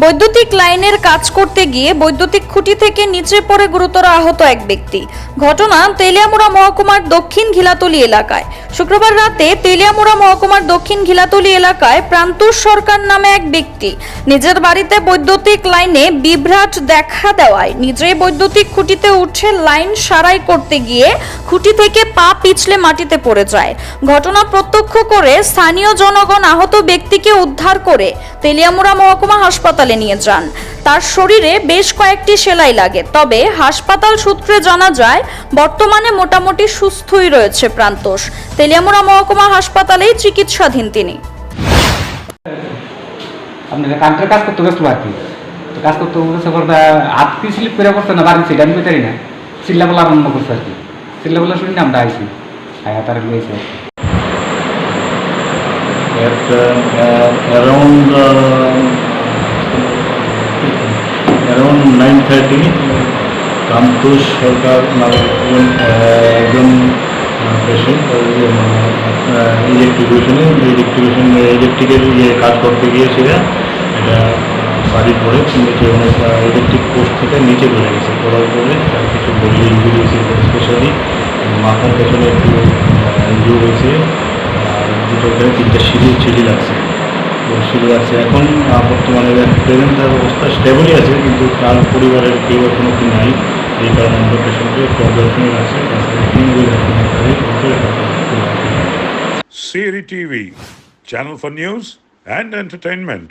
বৈদ্যুতিক লাইনের কাজ করতে গিয়ে বৈদ্যুতিক খুঁটি থেকে নিচে পড়ে গুরুতর আহত এক ব্যক্তি। ঘটনা তেলিয়ামুড়া মহকুমার দক্ষিণ ঘিলাতলি এলাকায়। শুক্রবার রাতে তেলিয়ামুড়া মহকুমার দক্ষিণ ঘিলাতলি এলাকায় প্রান্তুষ সরকার নামে এক ব্যক্তি নিজের বাড়িতে বৈদ্যুতিক লাইনে বিভ্রাট দেখা দেওয়ায় নিজেই বৈদ্যুতিক খুঁটিতে উঠে লাইন সারাই করতে গিয়ে খুঁটি থেকে পা পিছলে মাটিতে পড়ে যায়। ঘটনা প্রত্যক্ষ করে স্থানীয় জনগণ আহত ব্যক্তিকে উদ্ধার করে তেলিয়ামুড়া মহকুমা হাসপাতালে নিয়ে যান। তার শরীরে বেশ কয়েকটি সেলাই লাগে তবে হাসপাতাল সূত্রে জানা যায় বর্তমানে মোটামুটি সুস্থই রয়েছে প্রান্তোষ। তেলিয়ামুড়া মহকুমা হাসপাতালেই চিকিৎসাধীন তিনি। আপনি কান্টের কাজ করতে গেছিল আর কি তো কাজ করতে গেছে করতে হাত কি স্লিপ করে করছে না বাড়ি সেটা? আমি পেতারি না। চিল্লা বলা আরম্ভ করছে আর কি। চিল্লা বলা শুনি আমরা আইছি। আয়া তার গিয়েছে at uh, uh, around uh, around 9:30 কান্তোষ সরকার নামে একজন পেশেন্ট ইলেকট্রিকেশনে ইলেকট্রিকেশন ইলেকট্রিকের ইয়ে কাজ করতে গিয়েছিল। এটা বাড়ির পরে নিচে অনেক ইলেকট্রিক পোস্ট থেকে নিচে পড়ে গেছে। পড়ার পরে তার কিছু বডি ইঞ্জুরি হয়েছে স্পেশালি মাথার পেছনে একটু ইঞ্জুরি হয়েছে। আর দুটো তিনটে সিঁড়ি সিঁড়ি লাগছে। তো আছে। এখন বর্তমানে প্রেজেন্ট অবস্থা স্টেবলই আছে কিন্তু তার পরিবারের কেউ এখনও কি নাই। এই কারণে আমরা পেশেন্টকে দিন এখন Siri TV, channel for news and entertainment.